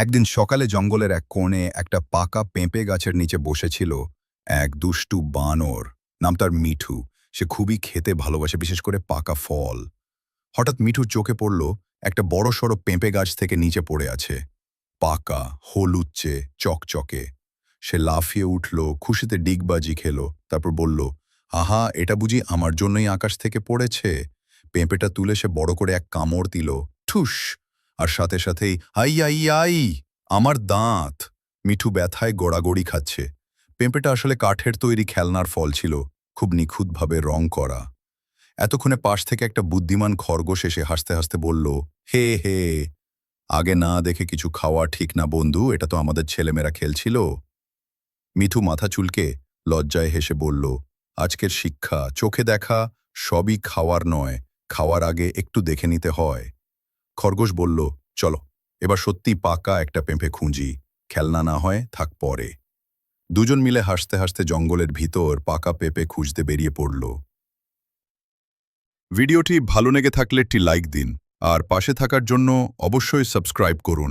একদিন সকালে জঙ্গলের এক কোণে একটা পাকা পেঁপে গাছের নিচে বসেছিল এক দুষ্টু বানর। নাম তার মিঠু। সে খুবই খেতে ভালোবাসে, বিশেষ করে পাকা ফল। হঠাৎ মিঠুর চোখে পড়ল একটা বড় সড়ো পেঁপে গাছ থেকে নিচে পড়ে আছে। পাকা হলুচ্চে চকচকে। সে লাফিয়ে উঠল, খুশিতে ডিগবাজি খেল, তারপর বলল, আহা, এটা বুঝি আমার জন্যই আকাশ থেকে পড়েছে? পেঁপেটা তুলে সে বড় করে এক কামড় দিল। ঠুস! আর সাথে সাথেই আই আই আই আমার দাঁত। মিঠু ব্যথায় গোড়াগড়ি খাচ্ছে। পেঁপেটা আসলে কাঠের তৈরি খেলনার ফল ছিল, খুব নিখুঁতভাবে রং করা। এতক্ষণে পাশ থেকে একটা বুদ্ধিমান খরগোশ এসে হাসতে হাসতে বলল, হে হে, আগে না দেখে কিছু খাওয়া ঠিক না বন্ধু, এটা তো আমাদের ছেলেমেয়েরা খেলছিল। মিঠু মাথা চুলকে লজ্জায় হেসে বলল, আজকের শিক্ষা, চোখে দেখা সবই খাওয়ার নয়, খাওয়ার আগে একটু দেখে নিতে হয়। খরগোশ বলল, চলো, এবার সত্যি পাকা একটা পেঁপে খুঁজি। খেলনা না হয়, থাক পরে। দুজন মিলে হাসতে হাসতে জঙ্গলের ভিতর পাকা পেঁপে খুঁজতে বেরিয়ে পড়ল। ভিডিওটি ভালো লেগে থাকলে একটি লাইক দিন, আর পাশে থাকার জন্য অবশ্যই সাবস্ক্রাইব করুন।